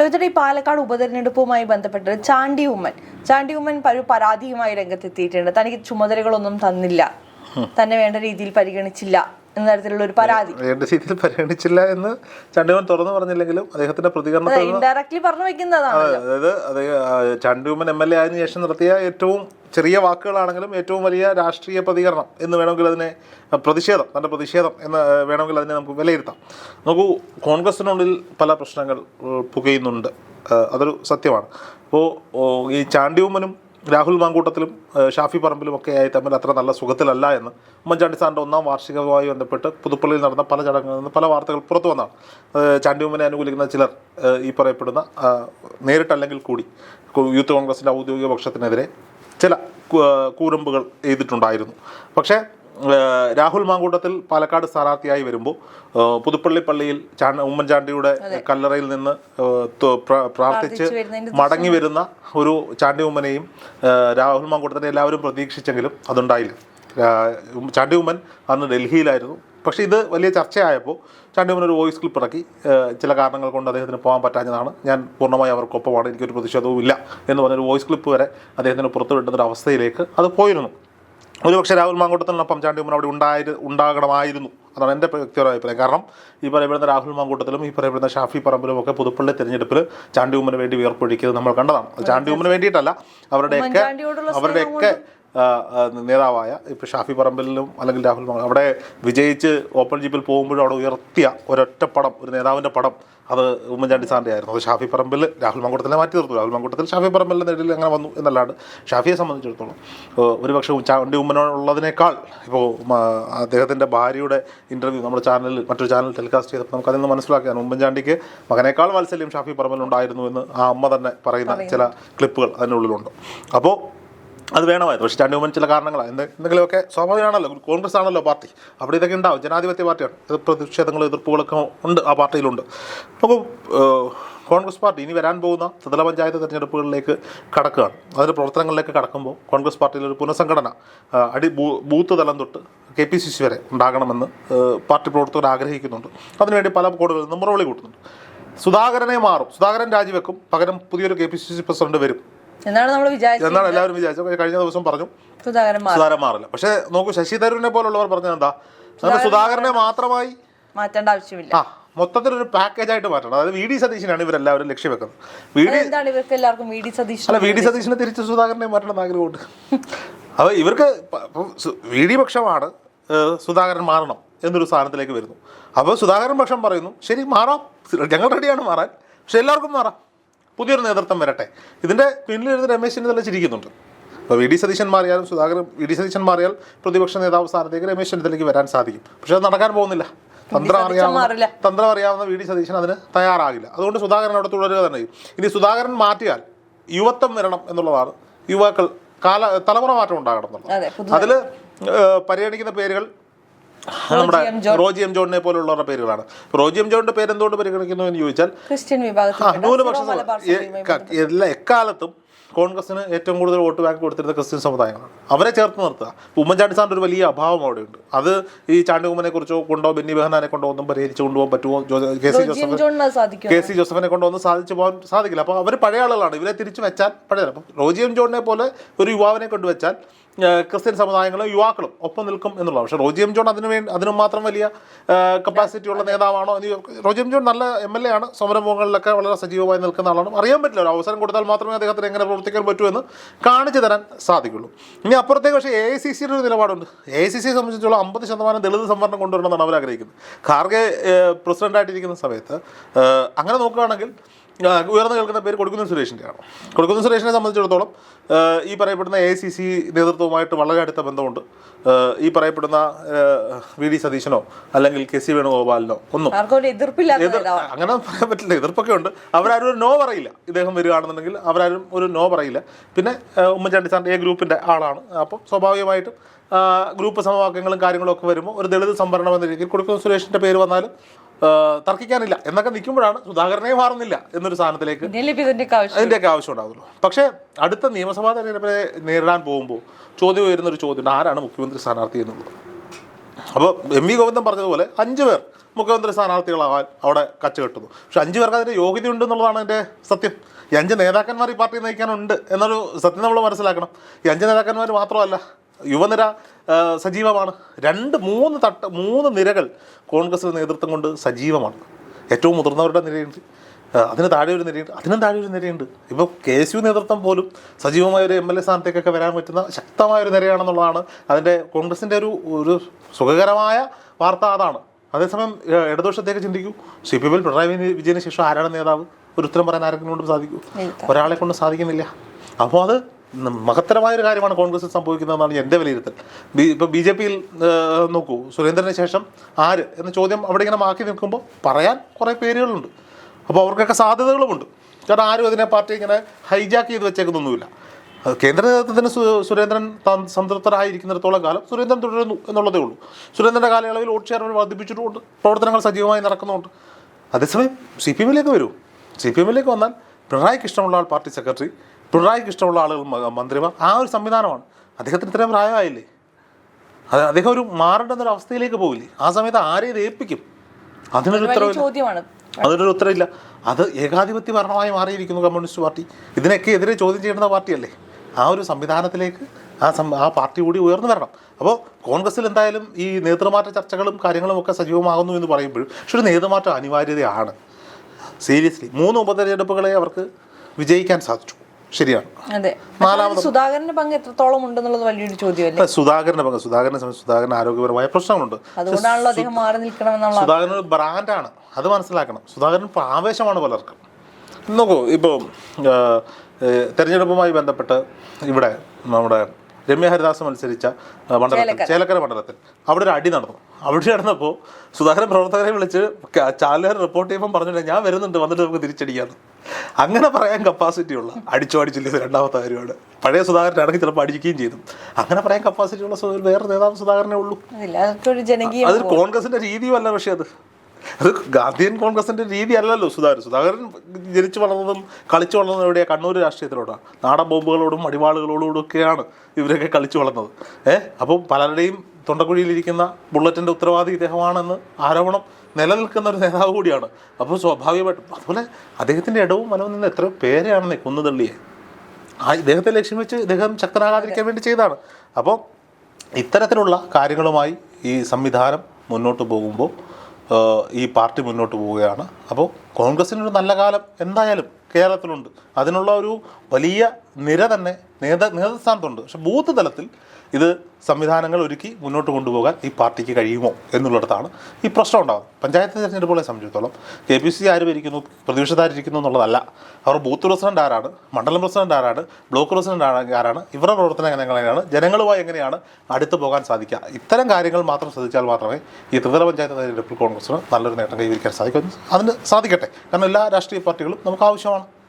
ചോദിച്ചിട്ട് ഈ പാലക്കാട് ഉപതെരഞ്ഞെടുപ്പുമായി ബന്ധപ്പെട്ട് ചാണ്ടി ഉമ്മൻ ചാണ്ടി ഉമ്മൻ ഒരു പരാതിയുമായി രംഗത്തെത്തിയിട്ടുണ്ട്. തനിക്ക് ചുമതലകളൊന്നും തന്നില്ല. തന്നെ വേണ്ട രീതിയിൽ പരിഗണിച്ചില്ല. എന്ന തരത്തിലുള്ള ഒരു പരാതി. വേണ്ട രീതിയിൽ പരിഗണിച്ചില്ല എന്ന് ചണ്ടുമൻ തുറന്നു പറഞ്ഞില്ലെങ്കിലും അദ്ദേഹത്തിന്റെ പ്രതികരണം ഇൻഡയറക്ട്ലി പറഞ്ഞു വെക്കുന്നതാണ് അതായത് ചണ്ടുമൻ എം എൽ എ ആയതിനു ശേഷം നടത്തിയ ഏറ്റവും ചെറിയ വാക്കുകളാണെങ്കിലും ഏറ്റവും വലിയ രാഷ്ട്രീയ പ്രതികരണം എന്ന് വേണമെങ്കിൽ അതിനെ പ്രതിഷേധം തന്റെ പ്രതിഷേധം എന്ന് വേണമെങ്കിൽ അതിനെ നമുക്ക് വിലയിരുത്താം. നോക്കൂ കോൺഗ്രസിനുള്ളിൽ പല പ്രശ്നങ്ങൾ പുകയുന്നുണ്ട്. അതൊരു സത്യമാണ്. അപ്പോൾ ഈ ചാണ്ടിയുമ്മനും രാഹുൽ മാങ്കൂട്ടത്തിലും ഷാഫി പറമ്പിലും ഒക്കെ ആയി തമ്മിൽ അത്ര നല്ല സുഖത്തിലല്ല എന്ന് ഉമ്മൻചാണ്ടി സാറിന്റെ ഒന്നാം വാർഷികവുമായി ബന്ധപ്പെട്ട് പുതുപ്പള്ളിയിൽ നടന്ന പല ചടങ്ങുകളിൽ നിന്ന് പല വാർത്തകൾ പുറത്തു വന്നതാണ്. ചാണ്ടി ചാണ്ടിയുമ്മനെ അനുകൂലിക്കുന്ന ചിലർ ഈ പറയപ്പെടുന്ന നേരിട്ടല്ലെങ്കിൽ കൂടി യൂത്ത് കോൺഗ്രസിന്റെ ഔദ്യോഗിക പക്ഷത്തിനെതിരെ ചില കൂരമ്പുകൾ ചെയ്തിട്ടുണ്ടായിരുന്നു പക്ഷേ രാഹുൽ മാങ്കൂട്ടത്തിൽ പാലക്കാട് സ്ഥാനാർത്ഥിയായി വരുമ്പോൾ പുതുപ്പള്ളി പള്ളിയിൽ ഉമ്മൻചാണ്ടിയുടെ കല്ലറയിൽ നിന്ന് പ്രാർത്ഥിച്ച് മടങ്ങി വരുന്ന ഒരു ചാണ്ടി ഉമ്മനെയും രാഹുൽ മാങ്കൂട്ടത്തിനെ എല്ലാവരും പ്രതീക്ഷിച്ചെങ്കിലും അതുണ്ടായില്ല. ചാണ്ടി ഉമ്മൻ അന്ന് ഡൽഹിയിലായിരുന്നു. പക്ഷേ ഇത് വലിയ ചർച്ചയായപ്പോൾ ചാണ്ടി ഉമ്മൻ ഒരു വോയിസ് ക്ലിപ്പ് ഇറക്കി. ചില കാരണങ്ങൾ കൊണ്ട് അദ്ദേഹത്തിന് പോകാൻ പറ്റാഞ്ഞതാണ്. ഞാൻ പൂർണമായി അവർക്കൊപ്പമാണ്. എനിക്കൊരു പ്രതിഷേധവും ഇല്ല എന്ന് പറഞ്ഞൊരു വോയിസ് ക്ലിപ്പ് വരെ അദ്ദേഹത്തിന് പുറത്തുവിട്ടുന്ന ഒരു അവസ്ഥയിലേക്ക് അത് പോയിരുന്നു. ഒരുപക്ഷെ രാഹുൽ മാങ്കൂട്ടത്തിനൊപ്പം ചാണ്ടി ഉമ്മൻ അവിടെ ഉണ്ടായി ഉണ്ടാകണമായിരുന്നു അതാണ് എന്റെ വ്യക്തിപരമായ അഭിപ്രായം. കാരണം ഈ പറയപ്പെടുന്ന രാഹുൽ മാങ്കൂട്ടത്തിലും ഈ പറയപ്പെടുന്ന ഷാഫി പറമ്പിലും ഒക്കെ പുതുപ്പള്ളി തിരഞ്ഞെടുപ്പിൽ ചാണ്ടി ഉമ്മന് വേണ്ടി വിയർപ്പൊഴിക്കുന്നത് നമ്മൾ കണ്ടതാണ്. ചാണ്ടി ഉമ്മന് വേണ്ടിയിട്ടല്ല അവരുടെയൊക്കെ അവരുടെയൊക്കെ നേതാവായ ഇപ്പോൾ ഷാഫി പറമ്പിലും അല്ലെങ്കിൽ രാഹുൽ അവിടെ വിജയിച്ച് ഓപ്പൺ ജീപ്പിൽ പോകുമ്പോഴും അവിടെ ഉയർത്തിയ ഒരൊറ്റ പടം ഒരു നേതാവിന്റെ പടം അത് ഉമ്മൻചാണ്ടി സാറിന്റെ ആയിരുന്നു. അത് ഷാഫി പറമ്പിൽ രാഹുൽ മാങ്കൂട്ടത്തിനെ മാറ്റി നിർത്തും രാഹുൽ മാങ്കൂട്ടത്തിൽ ഷാഫി പറമ്പലിന്റെ നേരിൽ അങ്ങനെ വന്നു എന്നല്ലാണ്ട് ഷാഫിയെ സംബന്ധിച്ചിടത്തോളം ഒരുപക്ഷെ ചാണ്ടി ഉമ്മനുള്ളതിനേക്കാൾ ഇപ്പോൾ അദ്ദേഹത്തിന്റെ ഭാര്യയുടെ ഇന്റർവ്യൂ നമ്മുടെ ചാനലിൽ മറ്റൊരു ചാനൽ ടെലികാസ്റ്റ് ചെയ്തപ്പോൾ നമുക്ക് അതിൽ നിന്ന് മനസ്സിലാക്കിയാണ് ഉമ്മൻചാണ്ടിക്ക് മകനേക്കാൾ വാത്സല്യം ഷാഫി പറമ്പിലുണ്ടായിരുന്നു എന്ന് ആ അമ്മ തന്നെ പറയുന്ന ചില ക്ലിപ്പുകൾ അതിനുള്ളിലുണ്ട്. അപ്പോൾ അത് വേണമായിരുന്നു. പക്ഷേ രണ്ടു ഉമ്മൻ ചില കാരണങ്ങളാണ് എന്ത് എന്തെങ്കിലുമൊക്കെ സ്വാഭാവികമാണല്ലോ. കോൺഗ്രസ് ആണല്ലോ പാർട്ടി. അവിടെ ഇതൊക്കെ ഉണ്ടാവും. ജനാധിപത്യ പാർട്ടിയാണ്. ഇത് പ്രതിഷേധങ്ങളും എതിർപ്പുകളൊക്കെ ഉണ്ട് ആ പാർട്ടിയിലുണ്ട്. അപ്പോൾ കോൺഗ്രസ് പാർട്ടി ഇനി വരാൻ പോകുന്ന ത്രിതല പഞ്ചായത്ത് തെരഞ്ഞെടുപ്പുകളിലേക്ക് കടക്കുകയാണ്. അതിന്റെ പ്രവർത്തനങ്ങളിലേക്ക് കടക്കുമ്പോൾ കോൺഗ്രസ് പാർട്ടിയിൽ ഒരു പുനഃസംഘടന അടി ബൂത്ത് തലം തൊട്ട് കെ പി സി സി വരെ ഉണ്ടാകണമെന്ന് പാർട്ടി പ്രവർത്തകർ ആഗ്രഹിക്കുന്നുണ്ട്. അതിനുവേണ്ടി പല കോടുകളിൽ നിന്നും മുറവിളി കൂട്ടുന്നുണ്ട്. സുധാകരനെ മാറും. സുധാകരൻ രാജിവെക്കും. പകരം പുതിയൊരു K P C C president വരും. എന്നാണ് നമ്മൾ വിചാരിച്ചത്. എന്നാണ് എല്ലാവരും വിചാരിച്ചത്. കഴിഞ്ഞ ദിവസം പറഞ്ഞു സുധാകരൻ സുധാകരൻ മാറില്ല. പക്ഷെ നോക്കൂ ശശി തരൂരിനെ പോലുള്ളവർ പറഞ്ഞത് എന്താ? സുധാകരനെ മാത്രമായി മാറ്റേണ്ട ആവശ്യമില്ല. മൊത്തത്തിൽ ഒരു പാക്കേജ് ആയിട്ട് മാറ്റണം. അതായത് വി ഡി സതീശനാണ് ഇവരെല്ലാവരും ലക്ഷ്യം വെക്കുന്നത് വി ഡി എന്താണ് ഇവർക്ക് എല്ലാവർക്കും വി ഡി സതീഷ് അല്ല വി ഡി സതീശനെ തിരിച്ച് സുധാകരനെ മാറ്റണം ആഗ്രഹമുണ്ട്. അപ്പോൾ ഇവർക്ക് വി ഡി പക്ഷമാണ് സുധാകരൻ മാറണം എന്നൊരു സ്ഥാനത്തിലേക്ക് വരുന്നു. അപ്പോൾ സുധാകരൻ പക്ഷം പറയുന്നു ശരി മാറാം. ഞങ്ങൾ റെഡിയാണ് മാറാൻ. പക്ഷെ എല്ലാവർക്കും മാറാം. പുതിയൊരു നേതൃത്വം വരട്ടെ. ഇതിന്റെ പിന്നിലിരുന്ന് രമേശ് ചെന്നിത്തല ചിരിക്കുന്നുണ്ട്. അപ്പോൾ വി ഡി സതീശൻ മാറിയാലും സുധാകരൻ വി ഡി സതീശൻ മാറിയാൽ പ്രതിപക്ഷ നേതാവ് സ്ഥാനത്തേക്ക് രമേശ് ചെന്നിത്തലയ്ക്ക് വരാൻ സാധിക്കും. പക്ഷെ അത് നടക്കാൻ പോകുന്നില്ല. തന്ത്രം അറിയാവുന്ന. തന്ത്രം അറിയാവുന്ന വി ഡി സതീശൻ അതിന് തയ്യാറാകില്ല. അതുകൊണ്ട് സുധാകരൻ അവിടെ തുടരുക തന്നെ ഇനി സുധാകരൻ മാറ്റിയാൽ യുവത്വം വരണം എന്നുള്ളതാണ് യുവാക്കൾ കാല തലമുറ മാറ്റം ഉണ്ടാകണം എന്നുള്ളത്. അതെ അതിൽ പരിഗണിക്കുന്ന പേരുകൾ നമ്മുടെ. റോജി എം ജോണിനെ പോലുള്ളവരുടെ പേരുകളാണ്. റോജി എം ജോണിന്റെ പേര് എന്തുകൊണ്ട് പരിഗണിക്കുന്നു എന്ന് ചോദിച്ചാൽ ക്രിസ്ത്യൻ വിഭാഗത്തിൽ ന്യൂനപക്ഷ എല്ലാ എക്കാലത്തും കോൺഗ്രസിന് ഏറ്റവും കൂടുതൽ വോട്ട് ബാങ്ക് കൊടുത്തിരുന്ന ക്രിസ്ത്യൻ സമുദായങ്ങളാണ്. അവരെ ചേർത്ത് നിർത്തുക. ഉമ്മൻചാണ്ടി സാറിന്റെ ഒരു വലിയ അഭാവം അവിടെയുണ്ട്. അത് ഈ ചാണ്ടികുമ്മനെ കുറിച്ചോ കൊണ്ടോ ബെന്നി ബെഹനാനെ കൊണ്ടോ ഒന്നും പരിഹരിച്ചു കൊണ്ടുപോകാൻ പറ്റുമോ K C Joseph K C ജോസഫിനെ കൊണ്ടോ ഒന്നും സാധിച്ചു പോകാൻ സാധിക്കില്ല. അപ്പോൾ അവർ പഴയ ആളുകളാണ്. ഇവരെ തിരിച്ചു വെച്ചാൽ പഴയ അപ്പം റോജി എം ജോണിനെ പോലെ ഒരു യുവാവിനെ കൊണ്ടുവച്ചാൽ ക്രിസ്ത്യൻ സമുദായങ്ങളും യുവാക്കളും ഒപ്പം നിൽക്കും എന്നുള്ളത് പക്ഷേ റോജി എം ജോൺ അതിന് വേണ്ടി അതിനും മാത്രം വലിയ കപ്പാസിറ്റി ഉള്ള നേതാവാണോ എന്ന് ചോ- റോജി എം ജോൺ നല്ല എം എൽ എ ആണ്. സമരഭവങ്ങളിലൊക്കെ വളരെ സജീവമായി നിൽക്കുന്ന ആളാണ്. അറിയാൻ പറ്റില്ല. ഒരു അവസരം കൊടുത്താൽ മാത്രമേ അദ്ദേഹത്തിന് എങ്ങനെ പ്രവർത്തിക്കാൻ പറ്റൂ എന്ന് കാണിച്ചു തരാൻ സാധിക്കുള്ളൂ. ഇനി അപ്പുറത്തേക്ക് പക്ഷേ എ ഐ സി സിയുടെ ഒരു നിലപാടുണ്ട്. എ ഐ സി സിയെ സംബന്ധിച്ചിടത്തോളം അമ്പത് ശതമാനം ദളിത് സംവരണം കൊണ്ടുവരണമെന്നാണ് അവർ ആഗ്രഹിക്കുന്നത്. ഖാർഗെ പ്രസിഡന്റായിട്ടിരിക്കുന്ന സമയത്ത് അങ്ങനെ നോക്കുകയാണെങ്കിൽ ഉയർന്നു കേൾക്കുന്ന പേര് കൊടുക്കുന്ന സുരേഷിന്റെയാണ് കൊടുക്കുന്ന സുരേഷിനെ സംബന്ധിച്ചിടത്തോളം ഈ പറയപ്പെടുന്ന എ സി സി നേതൃത്വവുമായിട്ട് വളരെ അടുത്ത ബന്ധമുണ്ട്. ഈ പറയപ്പെടുന്ന വി ഡി സതീശനോ അല്ലെങ്കിൽ കെ സി വേണുഗോപാലിനോ ഒന്നും. അങ്ങനെ പറയാൻ പറ്റില്ല. എതിർപ്പൊക്കെ ഉണ്ട്. അവരാരും ഒരു നോ പറയില്ല. ഇദ്ദേഹം വരികയാണെന്നുണ്ടെങ്കിൽ അവരാരും ഒരു നോ പറയില്ല. പിന്നെ ഉമ്മൻചാണ്ടി സാറിന്റെ എ ഗ്രൂപ്പിന്റെ ആളാണ്. അപ്പം സ്വാഭാവികമായിട്ടും ഗ്രൂപ്പ് സമവാക്യങ്ങളും കാര്യങ്ങളും ഒക്കെ വരുമ്പോൾ ഒരു ദളിത് സംവരണം എന്ന രീതിയിൽ കൊടുക്കുന്ന സുരേഷിന്റെ പേര് വന്നാലും തർക്കിക്കാനില്ല. എന്നൊക്കെ നിൽക്കുമ്പോഴാണ് സുധാകരനെ മാറുന്നില്ല എന്നൊരു സ്ഥാനത്തിലേക്ക് അതിന്റെയൊക്കെ ആവശ്യം? ഉണ്ടാവുള്ളൂ. പക്ഷേ അടുത്ത നിയമസഭാ തെരഞ്ഞെടുപ്പിനെ നേരിടാൻ പോകുമ്പോൾ ചോദ്യം ഉയരുന്ന ഒരു ചോദ്യം ആരാണ് മുഖ്യമന്ത്രി സ്ഥാനാർത്ഥി എന്നുള്ളത്? അപ്പോൾ എം വി ഗോവിന്ദൻ പറഞ്ഞതുപോലെ അഞ്ച് പേർ മുഖ്യമന്ത്രി സ്ഥാനാർത്ഥികളാവാൻ അവിടെ കച്ച കെട്ടുന്നു. പക്ഷെ അഞ്ച് പേർക്ക് അതിന്റെ യോഗ്യതയുണ്ട് എന്നുള്ളതാണ് എന്റെ സത്യം. ഈ അഞ്ച് നേതാക്കന്മാർ ഈ പാർട്ടി നയിക്കാനുണ്ട് എന്നൊരു സത്യം നമ്മൾ മനസ്സിലാക്കണം. ഈ അഞ്ച് നേതാക്കന്മാർ മാത്രമല്ല യുവനിര സജീവമാണ്. രണ്ട് മൂന്ന് തട്ട് മൂന്ന് നിരകൾ കോൺഗ്രസിന്റെ നേതൃത്വം കൊണ്ട് സജീവമാണ്. ഏറ്റവും മുതിർന്നവരുടെ നിരയുണ്ട്. അതിന് താഴെ ഒരു നിരയുണ്ട്. അതിനും താഴെ ഒരു നിരയുണ്ട്. ഇപ്പോൾ കെ എസ് യു നേതൃത്വം പോലും സജീവമായ ഒരു എം എൽ എ സ്ഥാനത്തേക്കൊക്കെ വരാൻ പറ്റുന്ന ശക്തമായ ഒരു നിരയാണെന്നുള്ളതാണ് അതിന്റെ കോൺഗ്രസിന്റെ ഒരു ഒരു സുഖകരമായ വാർത്ത അതാണ്. അതേസമയം ഇടതുപക്ഷത്തേക്ക് ചിന്തിക്കൂ. സി പി എമ്മിൽ പിണറായി വിജയ- വിജയന് ശേഷം ആരാണ് നേതാവ്? ഒരു ഉത്തരം പറയാൻ ആരെങ്കിലും കൊണ്ട് സാധിക്കൂ. ഒരാളെ കൊണ്ട് സാധിക്കുന്നില്ല. അപ്പോൾ അത് ന- മഹത്തരമായ ഒരു കാര്യമാണ് കോൺഗ്രസിൽ സംഭവിക്കുന്നതെന്നാണ് എന്റെ വിലയിരുത്തൽ. ബി ഇപ്പോൾ ബി ജെ പിയിൽ നോക്കൂ സുരേന്ദ്രന് ശേഷം ആര് എന്ന ചോദ്യം അവിടെ ഇങ്ങനെ മാക്കി നിൽക്കുമ്പോൾ പറയാൻ കുറേ പേരുകളുണ്ട്. അപ്പോൾ അവർക്കൊക്കെ സാധ്യതകളുമുണ്ട്. കാരണം ആരും അതിനെ പാർട്ടി ഇങ്ങനെ ഹൈജാക്ക് ചെയ്ത് വെച്ചേക്കുന്നൊന്നുമില്ല. കേന്ദ്ര നേതൃത്വത്തിന് സുരേന്ദ്രൻ സംതൃപ്തരായിരിക്കുന്നിടത്തോളം കാലം സുരേന്ദ്രൻ തുടരുന്നു എന്നുള്ളതേ ഉള്ളൂ. സുരേന്ദ്രന്റെ കാലയളവിൽ വോട്ട് ഷെയർ വർദ്ധിപ്പിച്ചിട്ടുണ്ട് പ്രവർത്തനങ്ങൾ സജീവമായി നടക്കുന്നുണ്ട്. അതേസമയം സി പി എമ്മിലേക്ക് വരൂ. സി പി എമ്മിലേക്ക് വന്നാൽ പിണറായിക്ക് ഇഷ്ടമുള്ള ആൾ പാർട്ടി സെക്രട്ടറി പിണറായിക്ക് ഇഷ്ടമുള്ള ആളുകൾ മന്ത്രിമാർ ആ ഒരു സംവിധാനമാണ്. അദ്ദേഹത്തിന് ഇത്രയും പ്രായമായില്ലേ? അത് അദ്ദേഹം ഒരു മാറേണ്ടുന്ന ഒരു അവസ്ഥയിലേക്ക് പോകില്ലേ ആ സമയത്ത് ആരെ ഇത് ഏൽപ്പിക്കും? അതിനൊരു ഉത്തരവില്ല. അതിനൊരു ഉത്തരവില്ല. അത് ഏകാധിപത്യ ഭരണമായി മാറിയിരിക്കുന്നു കമ്മ്യൂണിസ്റ്റ് പാർട്ടി. ഇതിനൊക്കെ എതിരെ ചോദ്യം ചെയ്യുന്ന പാർട്ടിയല്ലേ? ആ ഒരു സംവിധാനത്തിലേക്ക് ആ സം ആ പാർട്ടി കൂടി ഉയർന്നു വരണം. അപ്പോൾ കോൺഗ്രസ്സിൽ എന്തായാലും ഈ നേതൃമാറ്റ ചർച്ചകളും കാര്യങ്ങളും ഒക്കെ സജീവമാകുന്നു എന്ന് പറയുമ്പോഴും പക്ഷെ ഒരു നേതൃമാറ്റം അനിവാര്യതയാണ്. സീരിയസ്ലി മൂന്ന് ഉപതെരഞ്ഞെടുപ്പുകളെ അവർക്ക് വിജയിക്കാൻ സാധിച്ചു. ശരിയാണ്. നാലാമത് സുധാകരന്റെ പങ്ക് എത്രത്തോളം ഉണ്ടെന്നുള്ളത് വലിയൊരു ചോദ്യമല്ലേ? സുധാകരന്റെ പങ്ക് സുധാകരനെ സംബന്ധിച്ച് സുധാകരന് ആരോഗ്യപരമായ പ്രശ്നങ്ങളുണ്ട്. അതുകൊണ്ടാണല്ലോ അദ്ദേഹം മാറി നിൽക്കണമെന്നുള്ള സുധാകരൻ ഒരു ബ്രാൻഡാണ്. അത് മനസ്സിലാക്കണം. സുധാകരൻ ആവേശമാണ് പലർക്കും. നോക്കൂ ഇപ്പോൾ തെരഞ്ഞെടുപ്പുമായി ബന്ധപ്പെട്ട് ഇവിടെ നമ്മുടെ രമ്യ ഹരിദാസ് മത്സരിച്ച മണ്ഡലത്തിൽ ചേലക്കര. മണ്ഡലത്തിൽ. അവിടെ ഒരു അടി നടന്നു. അവിടെ നടന്നപ്പോൾ സുധാകരൻ പ്രവർത്തകരെ വിളിച്ച് ചാനലുകാർ റിപ്പോർട്ട് ചെയ്യുമ്പോൾ പറഞ്ഞില്ല ഞാൻ വരുന്നുണ്ട് വന്നിട്ട് നമുക്ക് തിരിച്ചടിക്കാന്ന്. അങ്ങനെ പറയാൻ കപ്പാസിറ്റി ഉള്ള അടിച്ചോ അടിച്ചില്ല രണ്ടാമത്തെ കാര്യമാണ് പഴയ സുധാകരൻ ആണെങ്കിൽ ചിലപ്പോൾ അടിക്കുകയും ചെയ്തു. അങ്ങനെ പറയാൻ കപ്പാസിറ്റി ഉള്ള വേറെ നേതാവ് സുധാകരനെ ഉള്ളൂ. അതൊരു കോൺഗ്രസിന്റെ രീതിയുമല്ല പക്ഷേ അത്. അത് ഗാന്ധിയൻ കോൺഗ്രസിന്റെ രീതി അല്ലല്ലോ സുധാകരൻ. സുധാകരൻ ജനിച്ചു വളർന്നതും കളിച്ചു വളർന്നതും എവിടെയാ? കണ്ണൂർ രാഷ്ട്രീയത്തിലോട്ടാണ് നാടൻ ബോംബുകളോടും അടിവാളുകളോടും ഒക്കെയാണ് ഇവരൊക്കെ കളിച്ചു വളർന്നത്. ഏഹ് അപ്പം പലരുടെയും തൊണ്ടക്കുഴിയിലിരിക്കുന്ന ബുള്ളറ്റിന്റെ ഉത്തരവാദി ഇദ്ദേഹമാണെന്ന് ആരോപണം നിലനിൽക്കുന്ന ഒരു നേതാവ് കൂടിയാണ്. അപ്പോൾ സ്വാഭാവികമായിട്ടും അതുപോലെ അദ്ദേഹത്തിന്റെ ഇടവും മനവും നിന്ന് എത്രയോ പേരെയാണെന്നേ കുന്നുതള്ളിയെ. ആ ഇദ്ദേഹത്തെ ലക്ഷ്യം വെച്ച് ഇദ്ദേഹം ശക്തനാകാതിരിക്കാൻ വേണ്ടി ചെയ്തതാണ്. അപ്പോൾ ഇത്തരത്തിലുള്ള കാര്യങ്ങളുമായി ഈ സംവിധാനം മുന്നോട്ട് പോകുമ്പോൾ ഈ പാർട്ടി മുന്നോട്ട് പോവുകയാണ്. അപ്പോൾ കോൺഗ്രസിനൊരു നല്ല കാലം എന്തായാലും കേരളത്തിലുണ്ട്. അതിനുള്ള ഒരു വലിയ നിര തന്നെ നേത നേതൃസ്ഥാനത്തുണ്ട്. പക്ഷെ ബൂത്ത് തലത്തിൽ ഇത് സംവിധാനങ്ങൾ ഒരുക്കി മുന്നോട്ട് കൊണ്ടുപോകാൻ ഈ പാർട്ടിക്ക് കഴിയുമോ എന്നുള്ളിടത്താണ് ഈ പ്രശ്നം ഉണ്ടാകുന്നത് പഞ്ചായത്ത് തിരഞ്ഞെടുപ്പുകളെ സംബന്ധിച്ചിടത്തോളം കെ പി സി ആര് ഭരിക്കുന്നു പ്രതിപക്ഷത്താരിരിക്കുന്നു എന്നുള്ളതല്ല. അവർ ബൂത്ത് പ്രസിഡന്റ് ആരാണ് മണ്ഡലം പ്രസിഡന്റ് ആരാണ് ബ്ലോക്ക് പ്രസിഡന്റ് ആരാണ് ഇവരുടെ പ്രവർത്തനം എങ്ങനെയാണ് ജനങ്ങളുമായി എങ്ങനെയാണ് അടുത്ത് പോകാൻ സാധിക്കുക? ഇത്തരം കാര്യങ്ങൾ മാത്രം ശ്രദ്ധിച്ചാൽ മാത്രമേ ഈ ത്രിതല പഞ്ചായത്ത് തെരഞ്ഞെടുപ്പിൽ കോൺഗ്രസിന് നല്ലൊരു നേട്ടം കൈവരിക്കാൻ സാധിക്കും. അതിന് സാധിക്കട്ടെ. കാരണം എല്ലാ രാഷ്ട്രീയ പാർട്ടികളും നമുക്ക് ആവശ്യമാണ്.